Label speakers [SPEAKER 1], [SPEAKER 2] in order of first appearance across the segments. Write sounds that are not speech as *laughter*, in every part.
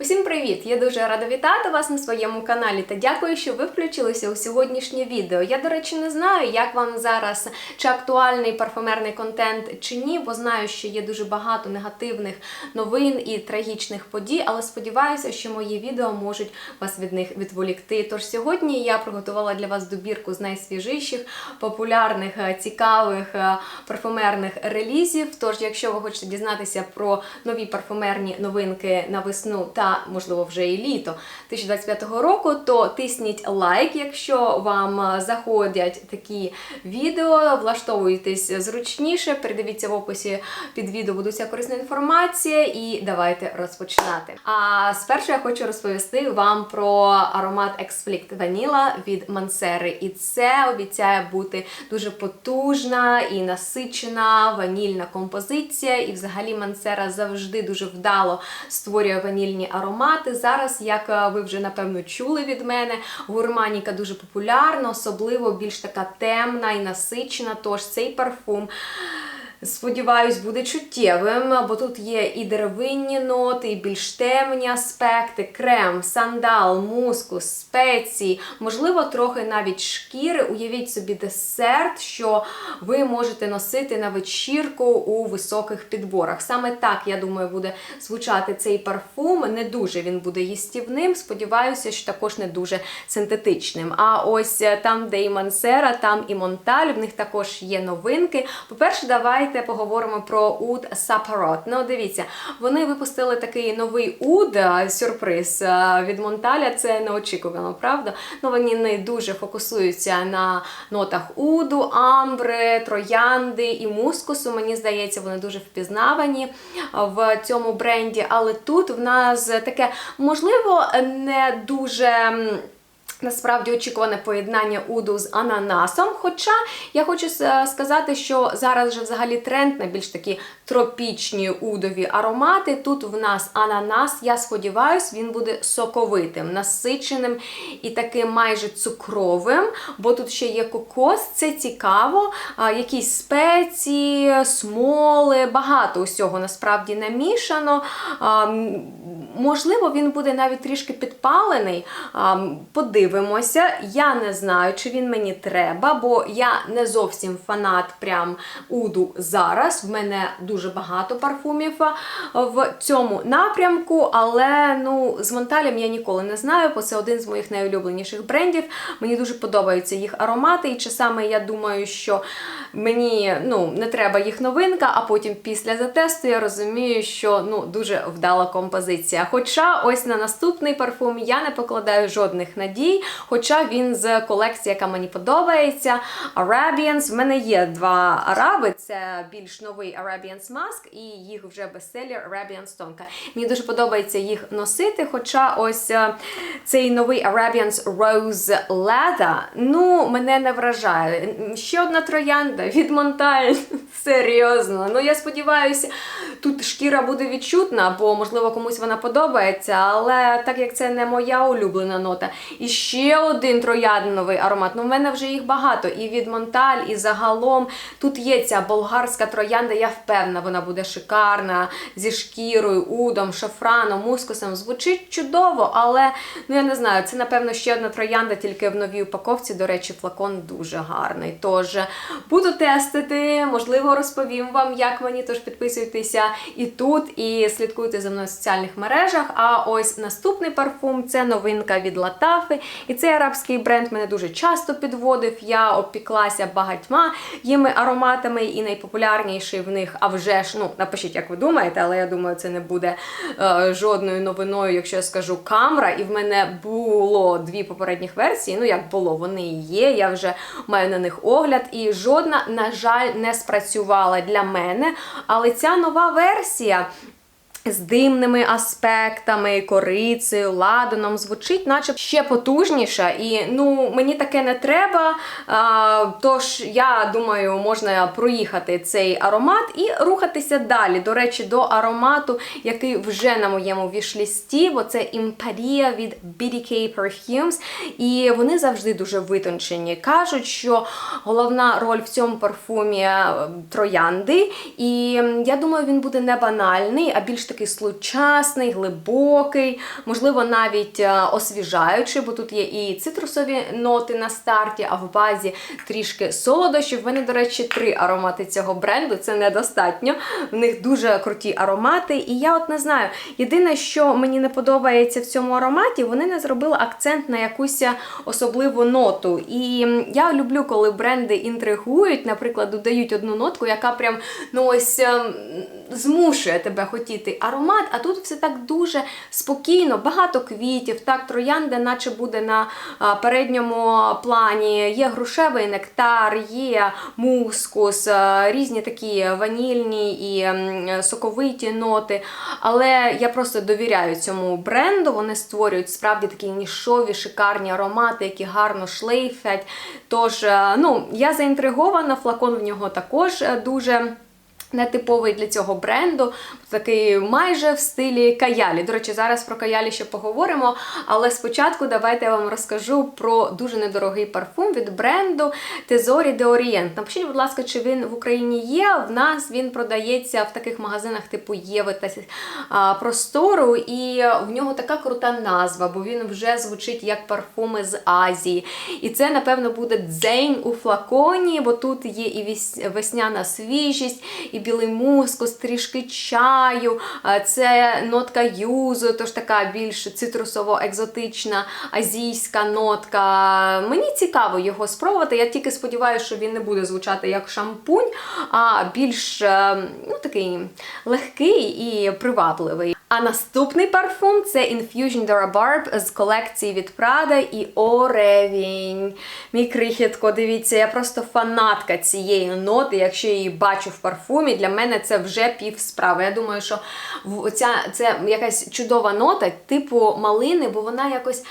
[SPEAKER 1] Усім привіт! Я дуже рада вітати вас на своєму каналі та дякую, що ви включилися у сьогоднішнє відео. Я, до речі, не знаю, як вам зараз чи актуальний парфумерний контент чи ні, бо знаю, що є дуже багато негативних новин і трагічних подій, але сподіваюся, що мої відео можуть вас від них відволікти. Тож сьогодні я приготувала для вас добірку з найсвіжіших, популярних, е, цікавих е, парфумерних релізів. Тож, якщо ви хочете дізнатися про нові парфумерні новинки на весну та можливо вже і літо 2025 року, то тисніть лайк, якщо вам е, заходять такі відео, влаштовуйтесь зручніше, передивіться в описі під відео, буде вся корисна інформація, і давайте розпочинати. А спершу я хочу розповісти вам про аромат Exflict Vanilla від Мансери. І це обіцяє бути дуже потужна і насичена ванільна композиція. І взагалі Мансера завжди дуже вдало створює ванільні аромати. Зараз, як е, ви вже напевно чули від мене, гурманіка дуже популярна, особливо більш така темна і насичена. Тож цей парфум. Сподіваюсь, буде чуттєвим, бо тут є і деревинні ноти, і більш темні аспекти, крем, сандал, мускус, спеції, можливо, трохи навіть шкіри. Уявіть собі десерт, що ви можете носити на вечірку у високих підборах. Саме так, я думаю, буде звучати цей парфум. Не дуже він буде їстівним. Сподіваюся, що також не дуже синтетичним. А ось е, там, де і Мансера, там і Монталь, в них також є новинки. По-перше, давайте поговоримо про уд Сапарот. Ну, дивіться, вони випустили такий новий уд, сюрприз від Монталя. Це неочікувано, правда? Ну, вони не дуже фокусуються на нотах уду, амбри, троянди і мускусу. Мені здається, вони дуже впізнавані в цьому бренді. Але тут в нас таке, можливо, не дуже. Насправді очікуване поєднання уду з ананасом. Хоча я хочу сказати, що зараз вже взагалі тренд на більш такі тропічні удові аромати. Тут в нас ананас, я сподіваюся, він буде соковитим, насиченим і таким майже цукровим, бо тут ще є кокос, це цікаво. Якісь спеції, смоли, багато усього насправді намішано. Можливо, він буде навіть трішки підпалений. Подивимося. Я не знаю, чи він мені треба, бо я не зовсім фанат прям уду зараз. В мене дуже багато парфумів в цьому напрямку, але ну, з Монталем я ніколи не знаю, бо це один з моїх найулюбленіших брендів. Мені дуже подобаються їх аромати, і часами я думаю, що мені ну, не треба їх новинка, а потім після затесту я розумію, що ну, дуже вдала композиція. Хоча ось на наступний парфум я не покладаю жодних надій, хоча він з колекції, яка мені подобається, Arabians. В мене є два араби, це більш новий Arabians Mask і їх вже бестселер Arabians Tonka. Мені дуже подобається їх носити, хоча ось е, цей новий Arabians Rose Leather, ну, мене не вражає. Ще одна троянда від Монталь. *laughs* Серйозно. Ну, я сподіваюся, тут шкіра буде відчутна, бо, можливо, комусь вона подобається, але так як це не моя улюблена нота. І ще один трояндовий аромат. Ну, в мене вже їх багато. І від Монталь, і загалом. Тут є ця болгарська троянда, я впевнена, вона буде шикарна, зі шкірою, удом, шафраном, мускусом. Звучить чудово, але ну я не знаю, це, напевно, ще одна троянда, тільки в новій упаковці. До речі, флакон дуже гарний. Тож буду тестити, можливо, розповім вам, як мені. Тож підписуйтеся і тут, і слідкуйте за мною в соціальних мережах. А ось наступний парфум це новинка від Латафи. І цей арабський бренд мене дуже часто підводив. Я опіклася багатьма їми ароматами, і найпопулярніший в них, а вже ж, ну, напишіть, як ви думаєте, але я думаю, це не буде е, жодною новиною, якщо я скажу камера. І в мене було дві попередніх версії. Ну, як було, вони і є. Я вже маю на них огляд, і жодна, на жаль, не спрацювала для мене. Але ця нова версія. З димними аспектами, корицею, ладаном звучить, наче ще потужніше. І ну мені таке не треба. А, тож я думаю, можна проїхати цей аромат і рухатися далі. До речі, до аромату, який вже на моєму вішлісті, бо це імперія від BDK Perfumes. І вони завжди дуже витончені. Кажуть, що головна роль в цьому парфумі е, троянди. І я думаю, він буде не банальний, а більш такий случасний, глибокий, можливо, навіть е, освіжаючий, бо тут є і цитрусові ноти на старті, а в базі трішки солодощів. В мене, до речі, три аромати цього бренду. Це недостатньо. В них дуже круті аромати. І я от не знаю. Єдине, що мені не подобається в цьому ароматі, вони не зробили акцент на якусь особливу ноту. І я люблю, коли бренди інтригують, наприклад, додають одну нотку, яка прям ну ось ем, змушує тебе хотіти аромат, а тут все так дуже спокійно, багато квітів, так, троянда, наче буде на передньому плані. Є грушевий нектар, є мускус, різні такі ванільні і соковиті ноти. Але я просто довіряю цьому бренду. Вони створюють справді такі нішові, шикарні аромати, які гарно шлейфять. Тож, е, ну, я заінтригована, флакон в нього також е, дуже. Нетиповий для цього бренду, такий майже в стилі каялі. До речі, зараз про каялі ще поговоримо. Але спочатку давайте я вам розкажу про дуже недорогий парфум від бренду Tesori de Orient. Напишіть, будь ласка, чи він в Україні є. В нас він продається в таких магазинах типу Єви та Простору, і в нього така крута назва, бо він вже звучить як парфуми з Азії. І це, напевно, буде дзень у флаконі, бо тут є і весняна свіжість, і білий мускус, трішки чаю, це нотка юзу, тож така більш цитрусово-екзотична азійська нотка. Мені цікаво його спробувати. Я тільки сподіваюся, що він не буде звучати як шампунь, а більш е, ну, такий легкий і привабливий. А наступний парфум це Infusion de Rhubarb з колекції від Prada і Оревінь. Мій крихітко, дивіться, я просто фанатка цієї ноти. Якщо я її бачу в парфумі, для мене це вже пів справи. Я думаю, що ця, це якась чудова нота, типу малини, бо вона якось.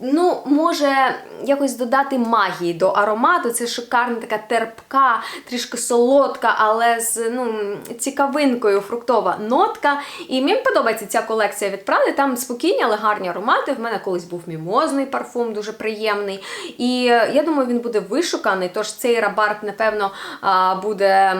[SPEAKER 1] Ну, може якось додати магії до аромату. Це шикарна така терпка, трішки солодка, але з ну, цікавинкою фруктова нотка. І мені подобається ця колекція від Prada. Там спокійні, але гарні аромати. В мене колись був мімозний парфум, дуже приємний. І е, я думаю, він буде вишуканий. Тож цей рабарб, напевно, буде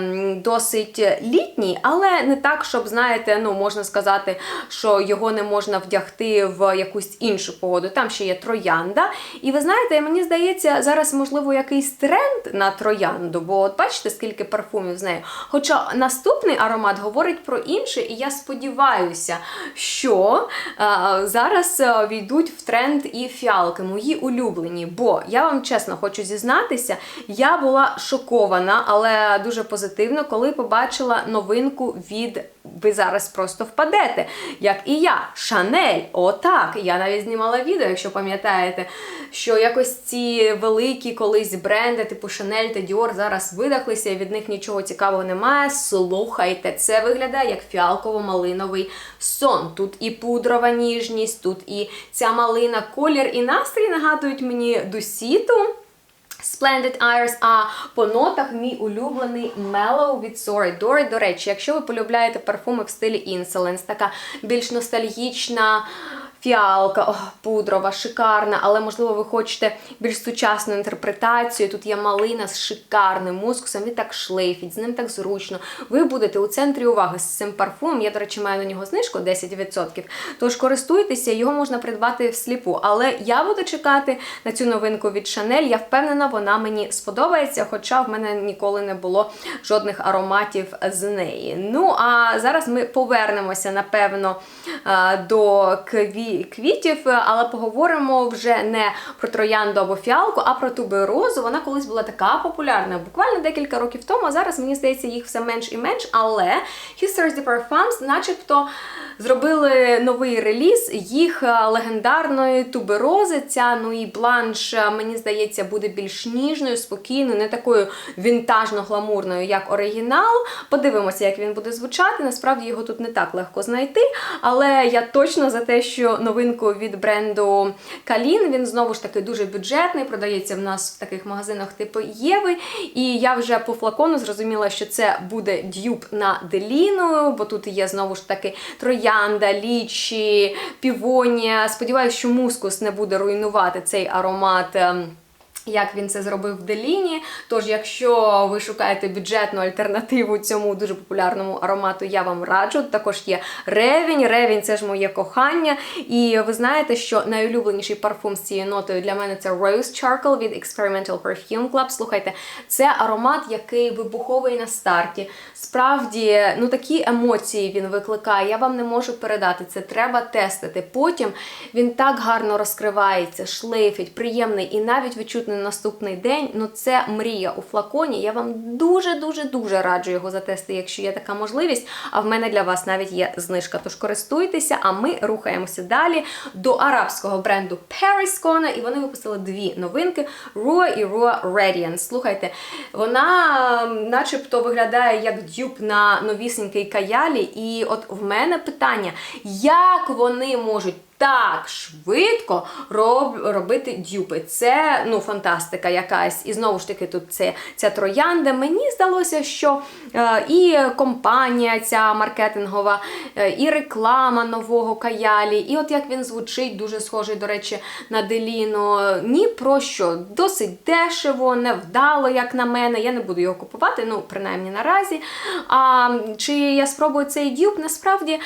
[SPEAKER 1] досить літній, але не так, щоб, знаєте, ну, можна сказати, що його не можна вдягти в якусь іншу погоду. Там ще є троянда. І ви знаєте, мені здається, зараз, можливо, якийсь тренд на троянду, бо от бачите, скільки парфумів з нею. Хоча наступний аромат говорить про інше, і я сподіваюся, що а, зараз війдуть в тренд і фіалки, мої улюблені. Бо я вам чесно хочу зізнатися, я була шокована, але дуже позитивно, коли побачила новинку від ви зараз просто впадете, як і я. Шанель, отак. Я навіть знімала відео, якщо пам'ятаєте, що якось ці великі колись бренди, типу Шанель та Діор, зараз видахлися, і від них нічого цікавого немає. Слухайте, це виглядає як фіалково-малиновий сон. Тут і пудрова ніжність, тут і ця малина, колір і настрій нагадують мені дусіту. Splendid Iris, а по нотах мій улюблений Mellow від Sorry Dory. До речі, якщо ви полюбляєте парфуми в стилі Insolence, така більш ностальгічна фіалка, о, пудрова, шикарна, але, можливо, ви хочете більш сучасну інтерпретацію. Тут є малина з шикарним мускусом, він так шлейфить, з ним так зручно. Ви будете у центрі уваги з цим парфумом. Я, до речі, маю на нього знижку 10%. Тож користуйтеся, його можна придбати всліпу. Але я буду чекати на цю новинку від Chanel. Я впевнена, вона мені сподобається, хоча в мене ніколи не було жодних ароматів з неї. Ну, а зараз ми повернемося, напевно, до кві- квітів, але поговоримо вже не про троянду або фіалку, а про туберозу. Вона колись була така популярна, буквально декілька років тому, а зараз, мені здається, їх все менш і менш. Але Histories de Parfums начебто зробили новий реліз їх е, легендарної туберози. Ця Нуї Бланш, е, мені здається, буде більш ніжною, спокійною, не такою вінтажно-гламурною, як оригінал. Подивимося, як він буде звучати. Насправді його тут не так легко знайти. Але я точно за те, що новинку від бренду Калін, він знову ж таки дуже бюджетний, продається в нас в таких магазинах типу Єви. І я вже по флакону зрозуміла, що це буде дюб на деліну, бо тут є знову ж таки троянда, лічі, півонія. Сподіваюся, що мускус не буде руйнувати цей аромат. Як він це зробив в Деліні. Тож, якщо ви шукаєте бюджетну альтернативу цьому дуже популярному аромату, я вам раджу. Також є ревінь. Ревінь це ж моє кохання. І ви знаєте, що найулюбленіший парфум з цією нотою для мене це Rose Charcoal від Experimental Perfume Club. Слухайте, це аромат, який вибуховий на старті. Справді, ну такі емоції він викликає. Я вам не можу передати. Це треба тестити. Потім він так гарно розкривається, шлейфить, приємний і навіть відчутний на наступний день. Ну це мрія у флаконі. Я вам дуже дуже раджу його затестити, якщо є така можливість. А в мене для вас навіть є знижка. Тож користуйтеся, а ми рухаємося далі до арабського бренду Paris Kona, і вони випустили дві новинки: Rua і Rua Radiance. Слухайте, вона начебто виглядає як дюб на новісенький каялі. І от в мене питання, як вони можуть. Так швидко роб, робити дюпи. Це ну фантастика якась. І знову ж таки, тут це ця троянда. Мені здалося, що е, і компанія ця маркетингова, е, і реклама нового каялі, і от як він звучить, дуже схожий, до речі, на Деліно. Ні про що. Досить дешево, невдало, як на мене. Я не буду його купувати, ну, принаймні наразі. А чи я спробую цей дюб? Насправді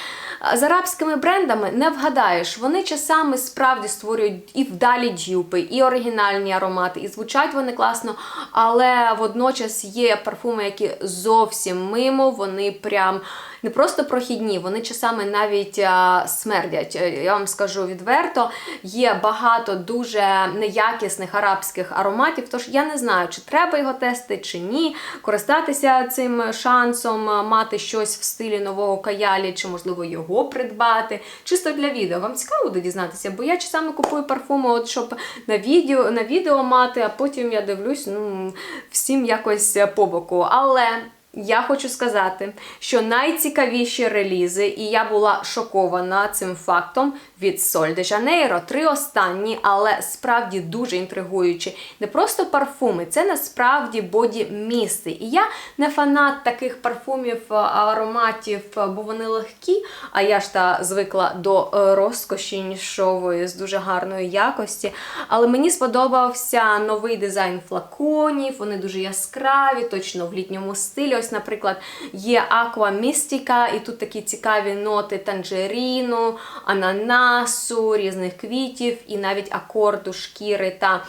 [SPEAKER 1] з арабськими брендами не вгадаєш. Вони часами справді створюють і вдалі дюпи, і оригінальні аромати, і звучать вони класно, але водночас є парфуми, які зовсім мимо, вони прям не просто прохідні, вони часами навіть а, смердять. Е, Я вам скажу відверто, є багато дуже неякісних арабських ароматів, тож я не знаю, чи треба його тестити, чи ні. Користатися цим шансом, мати щось в стилі нового каялі, чи можливо його придбати. Чисто для відео. Вам цікаво буде дізнатися, бо я часами купую парфуми, от щоб на відео, на відео мати, а потім я дивлюсь, ну всім якось по боку. Але. Я хочу сказати, що найцікавіші релізи, і я була шокована цим фактом від Соль де Жанейро. Три останні, але справді дуже інтригуючі. Не просто парфуми, це насправді боді-місти. І я не фанат таких парфумів, ароматів, бо вони легкі. А я ж та звикла до е, розкоші нішової з дуже гарної якості. Але мені сподобався новий дизайн флаконів, вони дуже яскраві, точно в літньому стилі. Ось, наприклад, є Аква містика, і тут такі цікаві ноти танжеріну, ананасу, різних квітів, і навіть акорду шкіри та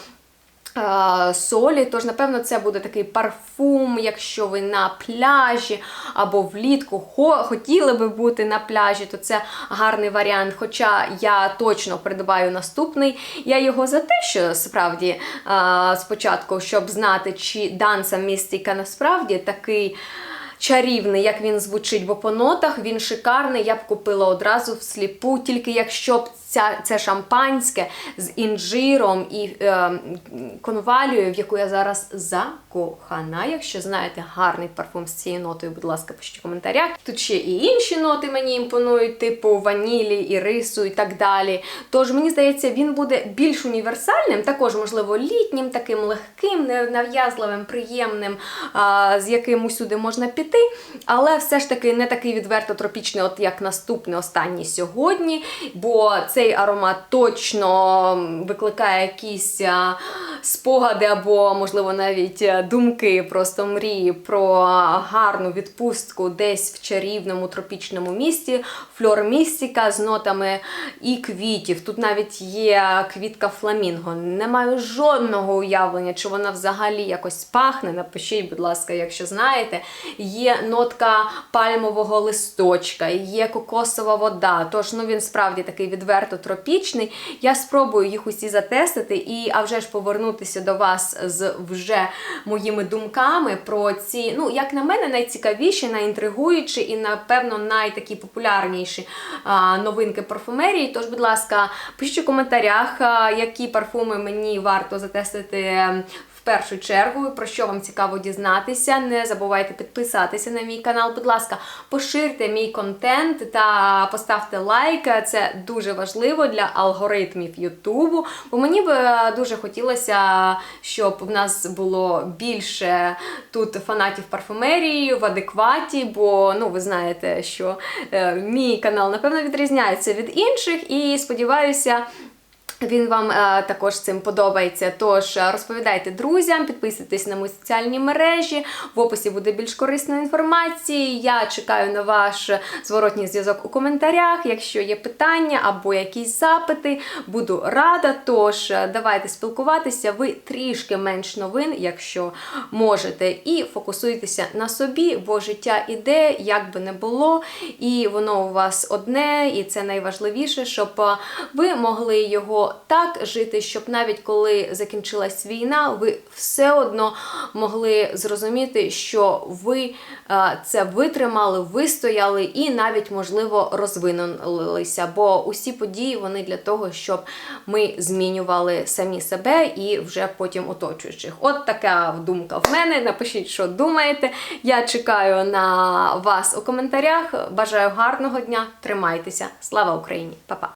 [SPEAKER 1] солі. Тож, напевно, це буде такий парфум, якщо ви на пляжі або влітку хотіли би бути на пляжі, то це гарний варіант. Хоча я точно придбаю наступний. Я його за те, що справді е, спочатку, щоб знати, чи данса містика насправді такий. Чарівний, як він звучить, бо по нотах він шикарний. Я б купила одразу всліпу, тільки якщо б ця, це шампанське з інжиром і е, конвалією, в яку я зараз закохана. Якщо знаєте гарний парфум з цією нотою, будь ласка, пишіть у коментарях. Тут ще і інші ноти мені імпонують, типу ванілі, ірису і так далі. Тож мені здається, він буде більш універсальним, також, можливо, літнім, таким легким, ненав'язливим, приємним, а, з яким усюди можна піти. Але все ж таки не такий відверто тропічний, от як наступний останній сьогодні. Бо цей аромат точно викликає якісь спогади або, можливо, навіть думки, просто мрії про гарну відпустку десь в чарівному тропічному місті. Флор містика з нотами і квітів. Тут навіть є квітка фламінго. Не маю жодного уявлення, чи вона взагалі якось пахне. Напишіть, будь ласка, якщо знаєте. Є нотка пальмового листочка, є кокосова вода. Тож ну він справді такий відверто тропічний. Я спробую їх усі затестити і а вже ж повернутися до вас з вже моїми думками про ці, ну як на мене, найцікавіші, найінтригуючі і, напевно, найтакі популярніші а, новинки парфумерії. Тож, будь ласка, пишіть у коментарях, а, які парфуми мені варто затестити. Першу чергу, про що вам цікаво дізнатися. Не забувайте підписатися на мій канал. Будь ласка, поширте мій контент та поставте лайк. Це дуже важливо для алгоритмів Ютубу. Бо мені би е, дуже хотілося, щоб в нас було більше тут фанатів парфумерії в адекваті, бо ну ви знаєте, що е, мій канал напевно відрізняється від інших, і сподіваюся. Він вам е, також цим подобається. Тож е, розповідайте друзям, підписуйтесь на мої соціальні мережі. В описі буде більш корисної інформації. Я чекаю на ваш зворотній зв'язок у коментарях. Якщо є питання або якісь запити, буду рада. Тож е, давайте спілкуватися. Ви трішки менш новин, якщо можете, і фокусуйтеся на собі, бо життя іде, як би не було, і воно у вас одне, і це найважливіше, щоб ви могли його так жити, щоб навіть коли закінчилась війна, ви все одно могли зрозуміти, що ви е, це витримали, вистояли і навіть можливо розвинулися. Бо усі події вони для того, щоб ми змінювали самі себе і вже потім оточуючих. От така думка в мене. Напишіть, що думаєте. Я чекаю на вас у коментарях. Бажаю гарного дня. Тримайтеся. Слава Україні! Па-па!